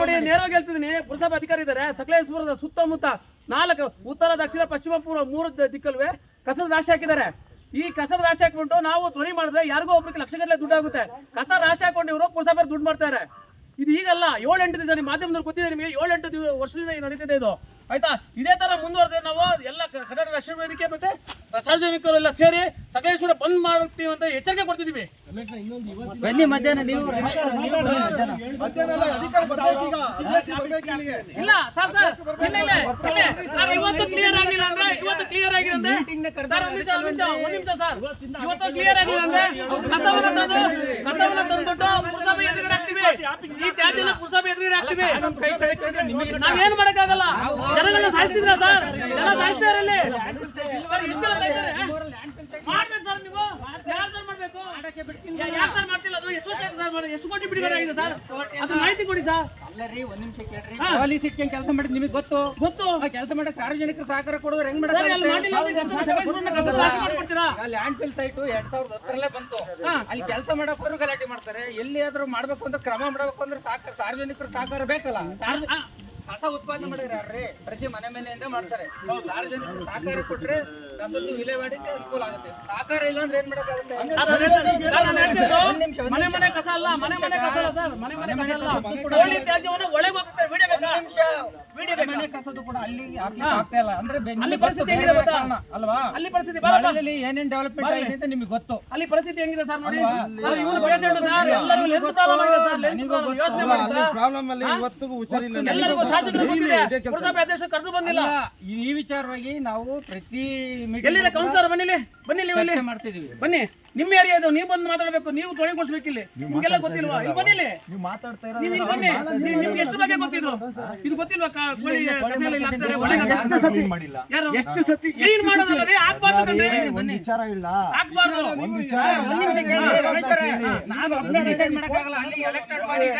ನೋಡಿ, ನೇರವಾಗಿ ಹೇಳ್ತಿದ್ದೀನಿ, ಪುರಸಭಾ ಅಧಿಕಾರಿ ಇದ್ದಾರೆ, ಸಕಲೇಶ್ಪುರದ ಸುತ್ತಮುತ್ತ ನಾಲ್ಕು, ಉತ್ತರ, ದಕ್ಷಿಣ, ಪಶ್ಚಿಮ, ಪೂರ್ವ ಮೂರು ದಿಕ್ಕಲ್ವೇ ಕಸದ ರಾಶಿ ಹಾಕಿದ್ದಾರೆ. ಈ ಕಸದ ರಾಶಿ ಹಾಕ್ಬಿಟ್ಟು ನಾವು ಧ್ವನಿ ಮಾಡಿದ್ರೆ ಯಾರಿಗೋ ಒಬ್ರಿಗೆ ಲಕ್ಷಗಟ್ಟಲೆ ದುಡ್ಡು ಆಗುತ್ತೆ. ಕಸ ರಾಶಿ ಹಾಕೊಂಡು ಇವರು ಪುರಸಭೆ ದುಡ್ಡು ಮಾಡ್ತಾರೆ. ಇದು ಈಗಲ್ಲ, ಏಳೆಂಟು ದಿವಸ ನಿಮ್ಮ ಮಾಧ್ಯಮದಲ್ಲಿ ಗೊತ್ತಿದೆ ನಿಮಗೆ, ಏಳೆಂಟು ವರ್ಷದಿಂದ ನಡೀತಿದೆ ಇದು. ಆಯ್ತಾ? ಇದೇ ತರ ಮುಂದುವರೆದ್ರೆ ನಾವು ಎಲ್ಲ ಕನ್ನಡ ರಕ್ಷಣೆ ವೇದಿಕೆ ಮತ್ತೆ ಸಾರ್ವಜನಿಕರು ಎಲ್ಲ ಸೇರಿ ಸಕಲೇಶ್ವರ ಬಂದ್ ಮಾಡ್ತೀವಿ ಅಂತ ಎಚ್ಚರಿಕೆ ಕೊಡ್ತಿದೀವಿ. ಬನ್ನಿ ಮಧ್ಯಾಹ್ನ ನೀವು ಇಲ್ಲ ಸರ್ ಸರ್. ಇಲ್ಲ ಇಲ್ಲ. ಇಲ್ಲ ಸರ್ ಇವತ್ತು ಕ್ಲಿಯರ್ ಆಗಿಲ್ಲ ಅಂದ್ರೆ ಇವತ್ತು ಕ್ಲಿಯರ್ ಆಗಿರಂತೆ ಸರ್ ಒಂದ್ ನಿಮಿಷ ಒಂದ್ ನಿಮಿಷ ಒಂದ್ ನಿಮಿಷ ಸರ್. ಇವತ್ತು ಕ್ಲಿಯರ್ ಆಗಿಲ್ಲ ಅಂದ್ರೆ ಕಸವನ್ನ ತಂದು ಕಸವನ್ನ ತಂದ್ಬಿಟ್ಟು ಪುರಸಭೆ ಎದುರುಗಡೆ ಹಾಕ್ತಿವಿ. ಈ ತ್ಯಾಜ್ಯನ ಪುರಸಭೆ ಎದುರುಗಡೆ ಹಾಕ್ತಿವಿ. ನಾವೇನ್ ಮಾಡಕ್ಕಾಗಲ್ಲ? ಜನಗಳನ್ನ ಸಾಯಿಸ್ತಿದ್ರ ಸರ್? ಜನ ಸಾಯಿಸ್ತಾ ಇರಲಿ ಸರ್ ಎಷ್ಟು ಜನ ಸಾಯ್ತಾರೆ ಮಾಡ್ಬೇಕು ಸರ್ ನೀವು ಯಾರು ಸರ್ ಮಾಡ್ಬೇಕು ಯಾಕೆ ಸರ್? ಮಾಡ್ತಿಲ್ಲ ಅದು? ಎಷ್ಟು ವರ್ಷ ಆಯ್ತು ಸರ್ ಮಾಡಿ. ಎಷ್ಟು ಕೋಟಿ ಬಿಡುಗಡೆ ಆಗಿದೆ ಸರ್? ಅದು ಮಾಹಿತಿ ಕೊಡಿ ಸರ್. ಅಲ್ಲರಿ ಒಂದ್ ನಿಮಿಷ ಕೇಳ್ರಿ. ಹಾ. ಪಾಲಿಸಿ ಕೆಲಸ ಮಾಡಿದ್ ನಿಮಗೆ ಗೊತ್ತು? ಗೊತ್ತು. ಆ ಕೆಲಸ ಮಾಡಕ್ ಸಾರ್ವಜನಿಕರು ಸಹಕಾರ ಕೊಡೋದು ಹೆಂಗ್ ಮಾಡ್ಕೊಡ್ತೀರಾ? ಲ್ಯಾಂಡ್ ಫಿಲ್ ಸೈಟ್ ಎರಡ್ ಸಾವಿರದ ಹತ್ತರಲ್ಲೇ ಬಂತು. ಅಲ್ಲಿ ಕೆಲಸ ಮಾಡಕ್ ಗಲಾಟೆ ಮಾಡ್ತಾರೆ. ಎಲ್ಲಿ ಆದ್ರೂ ಮಾಡ್ಬೇಕು ಅಂದ್ರೆ ಕ್ರಮ ಮಾಡ್ಬೇಕು ಅಂದ್ರೆ ಸಾಕ ಸಾರ್ವಜನಿಕರು ಸಹಕಾರ ಬೇಕಲ್ಲ. ಕಸ ಉತ್ಪಾದನೆ ಮಾಡಿರ್ರಿ ಪ್ರತಿ ಮನೆ ಮನೆಯಿಂದ ಮಾಡ್ತಾರೆ. ಸಾರ್ವಜನಿಕರು ಸಹಕಾರ ಕೊಟ್ರೆ ಕಸದ್ದು ವಿಲೇವಾಡಿಗೆ ಅನುಕೂಲ ಆಗುತ್ತೆ. ಸಹಕಾರ ಇಲ್ಲ ಅಂದ್ರೆ ಏನ್ ಮಾಡಕ್ಕಾಗುತ್ತೆ? ಅದು ಹೇಳ್ತಾರೆ. ಸರ್, ನಾನು ಹೇಳ್ತಿದ್ದು ಒಂದ್ ನಿಮಿಷ, ಒಂದ್ ಮನೆ ಮನೆ ಕಸ ಅಲ್ಲ ಮನೆ ಮನೆ ಕಸ ಅಲ್ಲ ಸರ್ ಮನೆ ಮನೆ ಕಸ ಅಲ್ಲ. ಕೋಳಿ ತ್ಯಾಜ್ಯವನ್ನು ಒಳಗೆ ಹೋಗುತ್ತೆ ವಿಡಿಯೋ ಬೇಕಾ? ವಿಡಿಯೋ ಬೇಕಾ? ಮನೆ ಕಸದ್ದು ಕೂಡ ಅಲ್ಲಿ ಹಾಕ್ಲಿಕ್ಕೆ ಆಗ್ತಾ ಇಲ್ಲ. ಅಂದ್ರೆ ಅಲ್ಲಿ ಪರಿಸ್ಥಿತಿ ಗೊತ್ತು ಹೆಂಗಿದೆ ಗೊತ್ತಾ? ಅಲ್ವಾ? ಅಲ್ಲಿ ಪರಿಸ್ಥಿತಿ ಮಳೆಯಲ್ಲಿ ಏನೇನ್ ಡೆವಲಪ್ಮೆಂಟ್ ಆಗಿದೆ ಅಂತ ನಿಮಗೆ ಗೊತ್ತು. ಅಲ್ಲಿ ಪರಿಸ್ಥಿತಿ ಹೆಂಗಿದೆ ಸರ್ ನೋಡಿ? ಸರ್ ಪ್ರಾಬ್ಲಮ್ ಆಗಿದೆ ಸರ್ ಲೆಂತ್ ನನಗೂ ಪ್ರಾಬ್ಲಮ್. ಗೊತ್ತು. ಯೋಚನೆ ಮಾಡಿ ಪ್ರಾಬ್ಲಮ್ ಅಲ್ಲಿ ಇವತ್ತಿಗೂ ಹುಷಾರಿಲ್ಲ. ಎಲ್ಲರಿಗೂ ಶಾಸಕರು. ಪುರಸಭೆ ಅಧ್ಯಕ್ಷರು ಕರೆದು ಬಂದಿಲ್ಲ. ಈ ವಿಚಾರವಾಗಿ ನಾವು ಪ್ರತಿ ಎಲ್ಲಿದೆ ಕೌನ್ಸಿಲರ್? ಬನ್ನಿಲಿ. ಇಲ್ಲಿ ಚರ್ಚೆ ಮಾಡ್ತಿದೀವಿ ಬನ್ನಿ. ನಿಮ್ಮ ಏರಿಯಾ ಇದು. ನೀವು ಬಂದು ಮಾತಾಡಬೇಕು. ನೀವು ತೊಳೆಗೊಳಿಸ್ಬೇಕು ಇಲ್ಲಿ ನಿಮ್ಗೆಲ್ಲ ಗೊತ್ತಿಲ್ವಾ? ಇಲ್ಲಿ ಬನ್ನಿಲಿ. ನೀವು ಮಾತಾಡ್ತಾ ನೀವು ಬನ್ನಿ. ನಿಮ್ಗೆ ಎಷ್ಟು ಬಗ್ಗೆ ಗೊತ್ತಿದ್ದು? ಇದು ಗೊತ್ತಿಲ್ವಾ? ಕಾ- ಕೋಳಿ ಕಸ ಇಲ್ಲಿ ಹಾಕ್ತಾರೆ, ಒಳಗೆ ಹಾಕ್ತಾರೆ. ಸತಿ? ಮಾಡಿಲ್ಲ ಯಾರು? ಎಷ್ಟು ಸತಿ? ಕ್ಲೀನ್ ಮಾಡೋದಲ್ಲ ರೀ ಹಾಕ್ಬಾರ್ದು ಕಣ್ರಿ. ಒಂದ್ ವಿಚಾರ ಇಲ್ಲ? ಹಾಕ್ಬಾರ್ದು. ಒಂದ್ ವಿಚಾರ ಒಂದ್ ನಿಮಿಷ ಕೇಳಿ, ರಮೇಶ್ ನಾನು ಒಬ್ಬನೇ ಡಿಸೈಡ್ ಮಾಡಕ್ಕಾಗಲ್ಲ. ಅಲ್ಲಿ ಎಲೆಕ್ಟೆಡ್ ಒಳಗೆ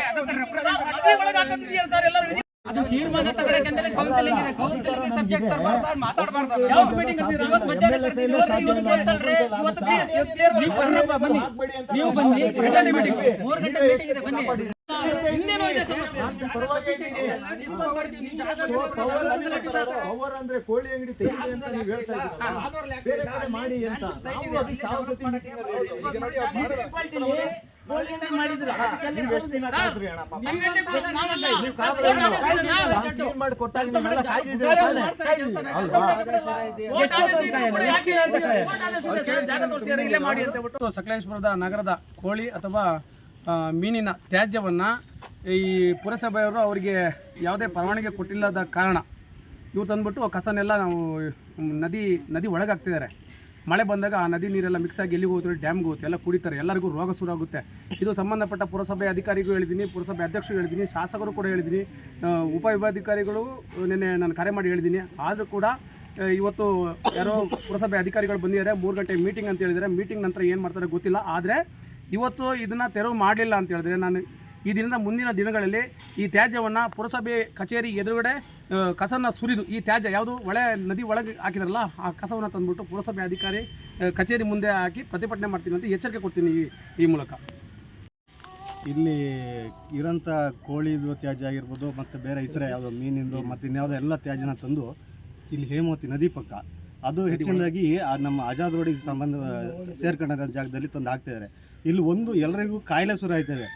ಸರ್ ಎಲ್ಲರೂ ತೀರ್ಮಾನ ತಗೊಳಕ್ಕೆ ಕೌನ್ಸಿಲಿಂಗ್ ಇದೆ ಕೌನ್ಸಿಲಿಂಗ್ ಸಬ್ಜೆಕ್ಟ್ ತರಬಾರ್ದು ಮಾತಾಡಬಾರ್ದು ಮೀಟಿಂಗ್ ಇವತ್ತು ಮಧ್ಯಾಹ್ನ ಇವತ್ತು ಇವತ್ತು. ನೀವು ಬರ್ರಪ್ಪ, ಬನ್ನಿ ನೀವು ಬನ್ನಿ ಪ್ರಶಾಂತಿ ಮೀಟಿಂಗ್ ಮೂರು ಗಂಟೆ ಮೀಟಿಂಗ್ ಇದೆ ಬನ್ನಿ ಇನ್ನೇನೋ ಇದೆ ಸಮಸ್ಯೆ ಪವರ್ ಅಂದ್ರೆ ಕೋಳಿ ಅಂಗಡಿ ತೆಗಿ ಅಂತ ನೀವು ಹೇಳ್ತಾ ಇದ್ದೀರಾ ಬೇರೆ ಕಡೆ ಮಾಡಿ ಅಂತ ನಾವು ಸಕಲೇಶ್ಪುರದ ನಗರದ ಕೋಳಿ ಅಥವಾ ಮೀನಿನ ತ್ಯಾಜ್ಯವನ್ನು ಈ ಪುರಸಭೆಯವರು ಅವರಿಗೆ ಯಾವುದೇ ಪರವಾನಗಿ ಕೊಟ್ಟಿಲ್ಲದ ಕಾರಣ ಇವ್ರು ತಂದ್ಬಿಟ್ಟು ಕಸನೆಲ್ಲ ನಾವು ನದಿ ನದಿ ಒಳಗೆ ಹಾಕ್ತಿದ್ದಾರೆ ಮಳೆ ಬಂದಾಗ ಆ ನದಿ ನೀರೆಲ್ಲ ಮಿಕ್ಸ್ ಆಗಿ ಎಲ್ಲಿಗೆ ಹೋಗುತ್ತೆ ಡ್ಯಾಮ್ಗೆ ಹೋಗುತ್ತೆ, ಎಲ್ಲ ಕುಡಿತಾರೆ, ಎಲ್ಲರಿಗೂ ರೋಗ ಶುರುವಾಗುತ್ತೆ. ಇದು ಸಂಬಂಧಪಟ್ಟ ಪುರಸಭೆ ಅಧಿಕಾರಿಗೂ ಹೇಳಿದ್ದೀನಿ, ಪುರಸಭೆ ಅಧ್ಯಕ್ಷರು ಹೇಳಿದ್ದೀನಿ, ಶಾಸಕರು ಕೂಡ ಹೇಳಿದ್ದೀನಿ ಉಪವಿಭಾಧಿಕಾರಿಗಳು ನಿನ್ನೆ ನಾನು ಕರೆ ಮಾಡಿ ಹೇಳಿದ್ದೀನಿ. ಆದರೂ ಕೂಡ ಇವತ್ತು ಯಾರೋ ಪುರಸಭೆ ಅಧಿಕಾರಿಗಳು ಬಂದಿದ್ದಾರೆ, ಮೂರು ಗಂಟೆ ಮೀಟಿಂಗ್ ಅಂತ ಹೇಳಿದರೆ ಮೀಟಿಂಗ್ ನಂತರ ಏನು ಮಾಡ್ತಾರೆ ಗೊತ್ತಿಲ್ಲ. ಆದರೆ ಇವತ್ತು ಇದನ್ನು ತೆರವು ಮಾಡಲಿಲ್ಲ ಅಂತ ಹೇಳಿದ್ರೆ ನಾನು ಈ ದಿನದ ಮುಂದಿನ ದಿನಗಳಲ್ಲಿ ಈ ತ್ಯಾಜ್ಯವನ್ನು ಪುರಸಭೆ ಕಚೇರಿ ಎದುರುಗಡೆ ಕಸನ ಸುರಿದು ಈ ತ್ಯಾಜ್ಯ ಯಾವುದು? ಒಳೆ ನದಿ ಒಳಗೆ ಹಾಕಿದ್ರಲ್ಲ ಆ ಕಸವನ್ನು ತಂದುಬಿಟ್ಟು ಪುರಸಭೆ ಅಧಿಕಾರಿ ಕಚೇರಿ ಮುಂದೆ ಹಾಕಿ ಪ್ರತಿಭಟನೆ ಮಾಡ್ತೀನಿ ಅಂತ ಎಚ್ಚರಿಕೆ ಕೊಡ್ತೀನಿ ಈ ಈ ಮೂಲಕ. ಇಲ್ಲಿ ಇರೋಂಥ ಕೋಳಿದು ತ್ಯಾಜ್ಯ ಆಗಿರ್ಬೋದು ಮತ್ತು ಬೇರೆ ಇತರೆ ಯಾವುದೋ ಮೀನಿಂದು ಮತ್ತು ಇನ್ಯಾವುದೋ ಎಲ್ಲ ತ್ಯಾಜ್ಯನ ತಂದು ಇಲ್ಲಿ ಹೇಮಾವತಿ ನದಿ ಪಕ್ಕ. ಅದು ಹೆಚ್ಚಿನದಾಗಿ ನಮ್ಮ ಆಜಾದ್ ರೋಡಿಗೆ ಸಂಬಂಧ ಸೇರ್ಕೊಂಡಿರೋ ಜಾಗದಲ್ಲಿ ತಂದು ಹಾಕ್ತಿದ್ದಾರೆ. ಇಲ್ಲಿ ಒಂದು ಎಲ್ಲರಿಗೂ ಕಾಯಿಲೆ ಶುರು ಆಯ್ತದೆ.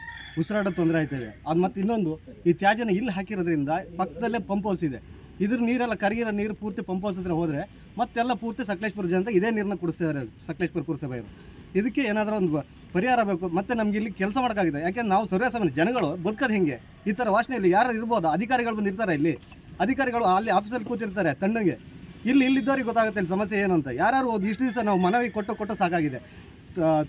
ಉಸಿರಾಟ ತೊಂದರೆ ಆಯ್ತದೆ ಅದು ಮತ್ತು ಇನ್ನೊಂದು, ಈ ತ್ಯಾಜ್ಯನ ಇಲ್ಲಿ ಹಾಕಿರೋದ್ರಿಂದ ಪಕ್ಕದಲ್ಲೇ ಪಂಪ್ ಹೌಸ್ ಇದೆ. ಇದ್ರ ನೀರೆಲ್ಲ ಕರಗಿರೋ ನೀರು ಪೂರ್ತಿ ಪಂಪ್ ಹೌಸ್ ಹತ್ರ ಹೋದರೆ ಮತ್ತೆಲ್ಲ ಪೂರ್ತಿ ಸಕಲೇಶ್ಪುರ ಜನತೆ ಇದೇ ನೀರನ್ನ ಕುಡಿಸ್ತಿದ್ದಾರೆ ಸಕಲೇಶ್ಪುರ ಪುರಸಭೆಯವರು ಇದಕ್ಕೆ ಏನಾದರೂ ಒಂದು ಪರಿಹಾರ ಬೇಕು. ಮತ್ತು ನಮ್ಗೆ ಇಲ್ಲಿ ಕೆಲಸ ಮಾಡೋಕ್ಕಾಗಿದೆ. ಯಾಕೆಂದ್ರೆ ನಾವು ಸರ್ವೇ ಸಾಮಾನ್ಯ ಜನಗಳು ಬದುಕೋದು ಹೆಂಗೆ? ಈ ಥರ ವಾಸನೆಯಲ್ಲಿ ಯಾರು ಇರ್ಬೋದು? ಅಧಿಕಾರಿಗಳು ಬಂದು ಇರ್ತಾರೆ ಇಲ್ಲಿ. ಅಧಿಕಾರಿಗಳು ಅಲ್ಲಿ ಆಫೀಸಲ್ಲಿ ಕೂತಿರ್ತಾರೆ ತಣ್ಣಗೆ ಇಲ್ಲಿ ಇಲ್ಲಿದ್ದವ್ರಿಗೆ ಗೊತ್ತಾಗುತ್ತೆ ಇಲ್ಲಿ ಸಮಸ್ಯೆ ಏನು ಅಂತ. ಯಾರು ಇಷ್ಟು ದಿವಸ ನಾವು ಮನವಿ ಕೊಟ್ಟು ಕೊಟ್ಟು ಸಾಕಾಗಿದೆ.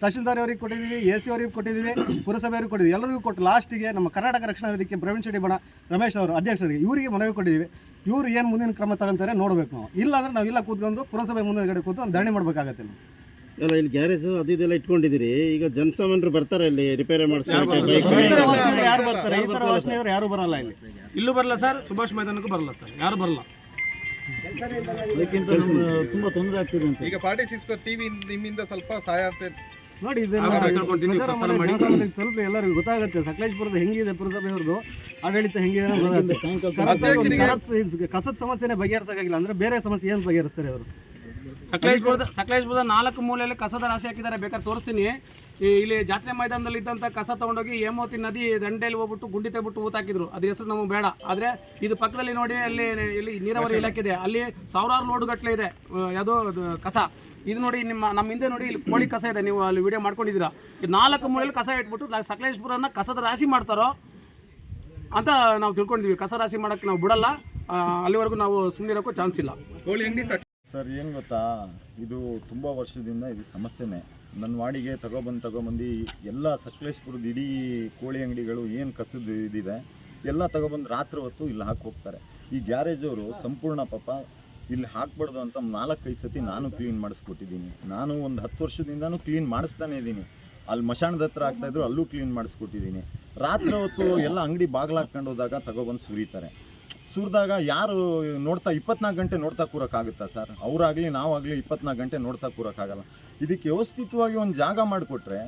ತಹಶೀಲ್ದಾರ್ ಅವರಿಗೆ ಕೊಟ್ಟಿದ್ದೀವಿ ಎ ಸಿ ಅವರಿಗೆ ಕೊಟ್ಟಿದ್ದೀವಿ ಪುರಸಭೆಯವ್ರಿಗೆ ಕೊಟ್ಟಿದ್ದೀವಿ. ಎಲ್ಲರಿಗೂ ಕೊಟ್ಟು ಲಾಸ್ಟಿಗೆ ನಮ್ಮ ಕರ್ನಾಟಕ ರಕ್ಷಣಾ ವೇದಿಕೆ ಪ್ರವೀಣ್ ಶೆಟ್ಟಿ ಬಣ ರಮೇಶ್ ಅವರು ಅಧ್ಯಕ್ಷರಿಗೆ ಇವರಿಗೆ ಮನವಿ ಕೊಟ್ಟಿದ್ದೀವಿ. ಇವರು ಏನು ಮುಂದಿನ ಕ್ರಮ ತಗೊಂತಾರೆ ನೋಡಬೇಕು ನಾವು. ಇಲ್ಲ ಅಂದ್ರೆ ನಾವು ಇಲ್ಲ ಕೂತ್ಕೊಂಡು ಪುರಸಭೆ ಮುಂದೆ ಕೂತು ಒಂದು ಧರಣಿ ಮಾಡಬೇಕಾಗತ್ತೆ ನಾವು ಅಲ್ಲ ಇಲ್ಲಿ ಗ್ಯಾರೇಜ್ ಅದು ಇದೆಲ್ಲ ಇಟ್ಕೊಂಡಿದ್ದೀರಿ. ಈಗ ಜನಸಾಮಾನ್ಯರು ಬರ್ತಾರೆ ಇಲ್ಲಿ ರಿಪೇರಿ ಮಾಡ್ತಾರೆ ಯಾರು ಬರ್ತಾರೆ? ಈ ಥರ ವಾಸನೆ ಯಾರು ಬರಲ್ಲ ಇಲ್ಲಿ. ಇಲ್ಲೂ ಬರಲ್ಲ ಸರ್ ಸುಭಾಷ್ ಮೈದಾನಕ್ಕೂ ಬರಲ್ಲ ಸರ್ ಯಾರು ಬರಲ್ಲ. ಅದಕ್ಕಿಂತ ತುಂಬಾ ತೊಂದರೆ ಆಗ್ತಿದೆ ಅಂತ. ಈಗ ಫಾರ್ಟಿ ಸಿಕ್ಸ್ ಟಿವಿ ನಿಮ್ಮಿಂದ ಸ್ವಲ್ಪ ಸಹಾಯ ಅಂತ ನೋಡಿ ಇದನ್ನ. ತಲುಪಿ ಎಲ್ಲರಿಗೂ ಗೊತ್ತಾಗುತ್ತೆ. ಸಕಲೇಶ್ಪುರದ ಹೆಂಗಿದೆ ಪುರಸಭೆಯವ್ರದ್ದು ಆಡಳಿತ ಹೆಂಗಿದೆ ಅನ್ನೋದು ಗೊತ್ತಾಗುತ್ತೆ. ಕಸದ- ಕಸದ ಸಮಸ್ಯೆನೇ ಬಗೆಹರಿಸಕ್ಕಾಗಿಲ್ಲ. ಅಂದ್ರೆ ಬೇರೆ ಸಮಸ್ಯೆ ಏನು ಬಗೆಹರಿಸ್ತಾರೆ ಅವರು? ಸಕಲೇಶ್ಪುರದ ಸಕಲೇಶ್ಪುರದ ನಾಲ್ಕು ಮೂಲೆಯಲ್ಲಿ ಕಸದ ರಾಶಿ ಹಾಕಿದ್ದಾರೆ. ಬೇಕಾದ್ರೆ ತೋರಿಸ್ತೀನಿ. ಇಲ್ಲಿ ಜಾತ್ರೆ ಮೈದಾನದಲ್ಲಿ ಇದ್ದಂಥ ಕಸ ತೊಗೊಂಡೋಗಿ ಹೇಮಾವತಿ ನದಿ ದಂಡೆಯಲ್ಲಿ ಹೋಗ್ಬಿಟ್ಟು ಗುಂಡಿ ತೆಗ್ಬಿಟ್ಟು ಊತಾಕಿದ್ರು ಅದ್ರ ಹೆಸರು ನಮಗೆ ಬೇಡ. ಆದರೆ ಇದು ಪಕ್ಕದಲ್ಲಿ ನೋಡಿ ಅಲ್ಲಿ ಇಲ್ಲಿ ನೀರಾವರಿ ಇಲಾಖೆ ಇದೆ ಅಲ್ಲಿ ಸಾವಿರಾರು ಲೋಡ್ ಗಟ್ಟಲೆ ಇದೆ ಯಾವುದೋ ಕಸ. ಇದು ನೋಡಿ ನಿಮ್ಮ ನಮ್ಮ ಹಿಂದೆ ನೋಡಿ ಇಲ್ಲಿ ಕೋಳಿ ಕಸ ಇದೆ. ನೀವು ಅಲ್ಲಿ ವಿಡಿಯೋ ಮಾಡ್ಕೊಂಡಿದ್ದೀರಾ. ಈ ನಾಲ್ಕು ಮೂಲೆಯಲ್ಲಿ ಕಸ ಇಟ್ಬಿಟ್ಟು ಸಕಲೇಶ್ಪುರನ ಕಸದ ರಾಶಿ ಮಾಡ್ತಾರೋ ಅಂತ ನಾವು ತಿಳ್ಕೊಂಡಿದ್ವಿ. ಕಸ ರಾಶಿ ಮಾಡೋಕ್ಕೆ ನಾವು ಬಿಡಲ್ಲ. ಅಲ್ಲಿವರೆಗೂ ನಾವು ಸುಮ್ಮನಿರೋಕ್ಕೂ ಚಾನ್ಸ್ ಇಲ್ಲ. ಸರ್, ಏನು ಗೊತ್ತಾ? ಇದು ತುಂಬ ವರ್ಷದಿಂದ ಇದು ಸಮಸ್ಯೆನೇ. ನನ್ನ ವಾಡಿಗೆ ತಗೊಬಂದು ತಗೊಬಂದು ಎಲ್ಲ ಸಕಲೇಶ್ಪುರದ ಇಡೀ ಕೋಳಿ ಅಂಗಡಿಗಳು ಏನು ಕಸದ ಇದಿದೆ, ಎಲ್ಲ ತಗೊಬಂದು ರಾತ್ರಿ ಹೊತ್ತು ಇಲ್ಲಿ ಹಾಕಿ ಹೋಗ್ತಾರೆ. ಈ ಗ್ಯಾರೇಜವರು ಸಂಪೂರ್ಣ ಪಾಪ ಇಲ್ಲಿ ಹಾಕ್ಬಾರ್ದು ಅಂತ ನಾಲ್ಕೈದು ಸತಿ ನಾನು ಕ್ಲೀನ್ ಮಾಡಿಸ್ಕೊಟ್ಟಿದ್ದೀನಿ. ನಾನು ಒಂದು ಹತ್ತು ವರ್ಷದಿಂದನೂ ಕ್ಲೀನ್ ಮಾಡಿಸ್ತಾನೆ ಇದ್ದೀನಿ. ಅಲ್ಲಿ ಮಶಾಣದ ಹತ್ರ ಆಗ್ತಾಯಿದ್ರು ಅಲ್ಲೂ ಕ್ಲೀನ್ ಮಾಡಿಸ್ಕೊಟ್ಟಿದ್ದೀನಿ. ರಾತ್ರಿ ಹೊತ್ತು ಎಲ್ಲ ಅಂಗಡಿ ಬಾಗಿಲು ಹಾಕ್ಕೊಂಡು ಹೋದಾಗ ತಗೊಬಂದು ಸುರಿತಾರೆ. ಸುರಿದಾಗ ಯಾರು ನೋಡ್ತಾ ಇಪ್ಪತ್ನಾಲ್ಕು ಗಂಟೆ ನೋಡ್ತಾ ಕೂರೋಕ್ಕಾಗುತ್ತಾ ಸರ್? ಅವರಾಗಲಿ, ನಾವಾಗಲಿ ಇಪ್ಪತ್ನಾಲ್ಕು ಗಂಟೆ ನೋಡ್ತಾ ಕೂರೋಕ್ಕಾಗಲ್ಲ. ಇದಕ್ಕೆ ವ್ಯವಸ್ಥಿತವಾಗಿ ಒಂದು ಜಾಗ ಮಾಡಿಕೊಟ್ರೆ,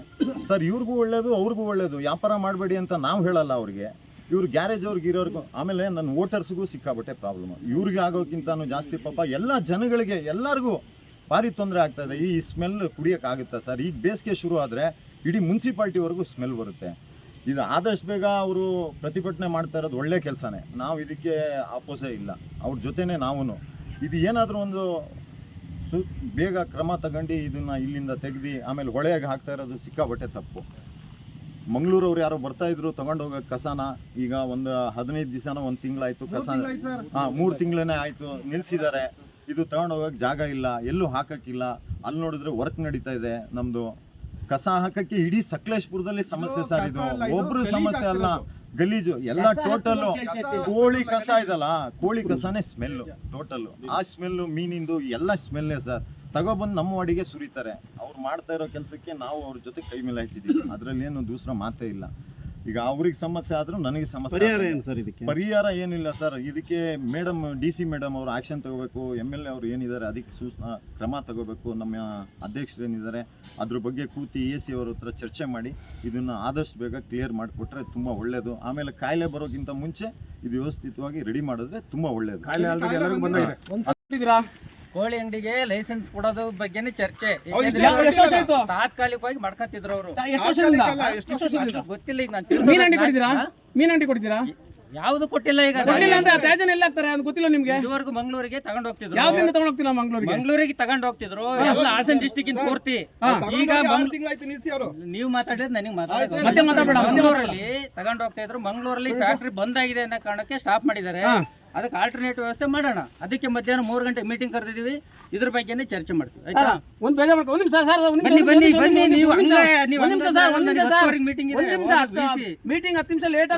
ಸರ್, ಇವ್ರಿಗೂ ಒಳ್ಳೇದು, ಅವ್ರಿಗೂ ಒಳ್ಳೇದು. ವ್ಯಾಪಾರ ಮಾಡಬೇಡಿ ಅಂತ ನಾವು ಹೇಳಲ್ಲ ಅವ್ರಿಗೆ. ಇವ್ರು ಗ್ಯಾರೇಜ್ ಅವ್ರಿಗೆ ಇರೋರ್ಗು, ಆಮೇಲೆ ನನ್ನ ವೋಟರ್ಸ್ಗೂ ಸಿಕ್ಕಾಬಟ್ಟೆ ಪ್ರಾಬ್ಲಮ್. ಇವ್ರಿಗೆ ಆಗೋಕ್ಕಿಂತನೂ ಜಾಸ್ತಿ ಪಾಪ ಎಲ್ಲ ಜನಗಳಿಗೆ, ಎಲ್ಲರಿಗೂ ಭಾರಿ ತೊಂದರೆ ಆಗ್ತಾಯಿದೆ ಈ ಸ್ಮೆಲ್ ಕುಡಿಯೋಕ್ಕಾಗುತ್ತಾ ಸರ್? ಈಗ ಬೇಸಿಗೆ ಶುರು ಆದರೆ ಇಡೀ ಮುನ್ಸಿಪಾಲ್ಟಿವರೆಗೂ ಸ್ಮೆಲ್ ಬರುತ್ತೆ. ಇದು ಆದಷ್ಟು ಬೇಗ ಅವರು ಪ್ರತಿಭಟನೆ ಮಾಡ್ತಾ ಇರೋದು ಒಳ್ಳೆ ಕೆಲಸನೇ. ನಾವು ಇದಕ್ಕೆ ಆಪೋಸೇ ಇಲ್ಲ. ಅವ್ರ ಜೊತೆನೇ ನಾವು ಇದು ಏನಾದರೂ ಒಂದು ಸು ಬೇಗ ಕ್ರಮ ತಗೊಂಡು ಇದನ್ನು ಇಲ್ಲಿಂದ ತೆಗ್ದು ಆಮೇಲೆ ಹೊಳೆಯಾಗಿ ಹಾಕ್ತಾ ಇರೋದು ಸಿಕ್ಕಾಬಟ್ಟೆ ತಪ್ಪು. ಮಂಗಳೂರವ್ರು ಯಾರೋ ಬರ್ತಾ ಇದ್ರು ತಗೊಂಡು ಹೋಗೋ ಕಸನ. ಈಗ ಒಂದು ಹದಿನೈದು ದಿವಸನ ಒಂದು ತಿಂಗಳಾಯಿತು ಕಸ ಹಾಂ ಮೂರು ತಿಂಗಳೇ ಆಯಿತು. ನಿಲ್ಲಿಸಿದ್ದಾರೆ ಇದು ತಗೊಂಡು ಹೋಗೋಕೆ ಜಾಗ ಇಲ್ಲ. ಎಲ್ಲೂ ಹಾಕೋಕ್ಕಿಲ್ಲ ಅಲ್ಲಿ ನೋಡಿದ್ರೆ ವರ್ಕ್ ನಡೀತಾ ಇದೆ ನಮ್ಮದು ಕಸ ಹಾಕಕ್ಕೆ ಇಡೀ ಸಕಲೇಶ್ಪುರದಲ್ಲಿ ಸಮಸ್ಯೆ ಸರ್ ಇದು. ಒಬ್ರು ಸಮಸ್ಯೆ ಅಲ್ಲ. ಗಲೀಜು ಎಲ್ಲ ಟೋಟಲ್ ಕೋಳಿ ಕಸ ಇದಲ್ಲ ಕೋಳಿ ಕಸನೇ ಸ್ಮೆಲ್ಲು ಟೋಟಲ್ ಆ ಸ್ಮೆಲ್ಲು ಮೀನಿಂದು ಎಲ್ಲ ಸ್ಮೆಲ್ಲೇ ಸರ್. ತಗೊಬಂದು ನಮ್ಮ ಅಡಿಗೆ ಸುರಿತಾರೆ. ಅವ್ರು ಮಾಡ್ತಾ ಇರೋ ಕೆಲಸಕ್ಕೆ ನಾವು ಅವ್ರ ಜೊತೆ ಕೈ ಮೇಲೆ ಮಿಲಾಯಿಸಿದ್ದೀವಿ. ಅದರಲ್ಲಿ ಏನು ದೂಸರ ಮಾತೇ ಇಲ್ಲ. ಈಗ ಅವ್ರಿಗೆ ಸಮಸ್ಯೆ ಆದ್ರೂ ನನಗೆ ಸಮಸ್ಯೆ ಪರಿಹಾರ ಏನು ಸರ್ ಇದಕ್ಕೆ? ಪರಿಹಾರ ಏನಿಲ್ಲ ಸರ್. ಇದಕ್ಕೆ ಮೇಡಮ್ ಡಿ ಸಿ ಮೇಡಮ್ ಅವರು ಆಕ್ಷನ್ ತಗೋಬೇಕು ಎಂ ಎಲ್ ಎ ಅವರು ಏನಿದ್ದಾರೆ ಅದಕ್ಕೆ ಸೂಚನಾ ಕ್ರಮ ತಗೋಬೇಕು ನಮ್ಮ ಅಧ್ಯಕ್ಷರು ಏನಿದ್ದಾರೆ ಅದ್ರ ಬಗ್ಗೆ ಕೂತಿ ಎ ಸಿ ಅವ್ರ ಹತ್ರ ಚರ್ಚೆ ಮಾಡಿ ಇದನ್ನು ಆದಷ್ಟು ಬೇಗ ಕ್ಲಿಯರ್ ಮಾಡಿಕೊಟ್ರೆ ತುಂಬ ಒಳ್ಳೆಯದು ಆಮೇಲೆ ಕಾಯಿಲೆ ಬರೋಕ್ಕಿಂತ ಮುಂಚೆ ಇದು ವ್ಯವಸ್ಥಿತವಾಗಿ ರೆಡಿ ಮಾಡಿದ್ರೆ ತುಂಬ ಒಳ್ಳೆಯದು ಕೋಳಿ ಅಂಗಡಿಗೆ ಲೈಸೆನ್ಸ್ ಕೊಡೋದು ಬಗ್ಗೆನೇ ಚರ್ಚೆ. ತಾತ್ಕಾಲಿಕವಾಗಿ ಮಾಡ್ಕೊಂತಿದ್ರು ಅವರು. ಗೊತ್ತಿಲ್ಲ ಈಗ ನಾನು ಮೀನ್ ಅಂಗಡಿ ಕೊಡ್ತೀರಾ ಮೀನ್ ಅಂಗಡಿ ಕೊಡ್ತೀರಾ ಯಾವ್ದು ಕೊಟ್ಟಿಲ್ಲ ಈಗ ಕೊಡ್ಲಿಲ್ಲ ಅಂದ್ರೆ ಆ ತ್ಯಾಜ್ಯನ ಎಲ್ಲ ಹಾಕ್ತಾರೆ? ಅದು ಗೊತ್ತಿಲ್ಲ ನಿಮ್ಗೆ? ಇದುವರೆಗೂ ಮಂಗಳೂರಿಗೆ ತಗೊಂಡ್ ಹೋಗ್ತಿದ್ರು. ಯಾವ್ದಿಂದ ತಗೊಂಡ್ ಹೋಗ್ತಿಲ್ಲ ಮಂಗ್ಳೂರಿಗೆ? ಮಂಗಳೂರಿಗೆ ತಗೊಂಡ್ ಹೋಗ್ತಿದ್ರು. ಎಲ್ಲ ಹಾಸನ ಡಿಸ್ಟಿಕ್ ಇಂದ ಪೂರ್ತಿ. ಈಗ ನೀವು ಮಾತಾಡಿದ್ರೆ ನನಗೆ ಮಾತಾಡೋದು. ಮತ್ತೆ ಮಾತಾಡಬೇಡ ಮಂಗಳೂರಲ್ಲಿ ತಗೊಂಡ್ ಹೋಗ್ತಾ ಇದ್ರು. ಮಂಗಳೂರಲ್ಲಿ ಫ್ಯಾಕ್ಟ್ರಿ ಬಂದ್ ಆಗಿದೆ ಅನ್ನೋ ಕಾರಣಕ್ಕೆ ಸ್ಟಾಪ್ ಮಾಡಿದ್ದಾರೆ. ಅದಕ್ಕೆ ಆಲ್ಟರ್ನೇಟ್ ವ್ಯವಸ್ಥೆ ಮಾಡೋಣ. ಅದಕ್ಕೆ ಮಧ್ಯಾಹ್ನ ಮೂರು ಗಂಟೆ ಮೀಟಿಂಗ್ ಕರೆದಿದ್ದೀವಿ. ಇದ್ರ ಬಗ್ಗೆನೇ ಚರ್ಚೆ ಮಾಡ್ತೀವಿ ಆಯ್ತಾ? ಒಂದ್ ಬೇಗ ಮಾಡ್ಕೊ ಒಂದ್ ನಿಮಿಷ ಸರ್ ಒಂದ್ ನಿಮಿಷ ಬನ್ನಿ ಬನ್ನಿ ಬನ್ನಿ ನೀವು ಒಂದ್ ಹಂಗೆ ನೀವು ಒಂದ್ ನಿಮಿಷ ಸರ್ ಒಂದ್ ನಿಮಿಷ ಸರ್ ಮೀಟಿಂಗ್ ಮೀಟಿಂಗ್ ಹತ್ತು ನಿಮಿಷ ಲೇಟ್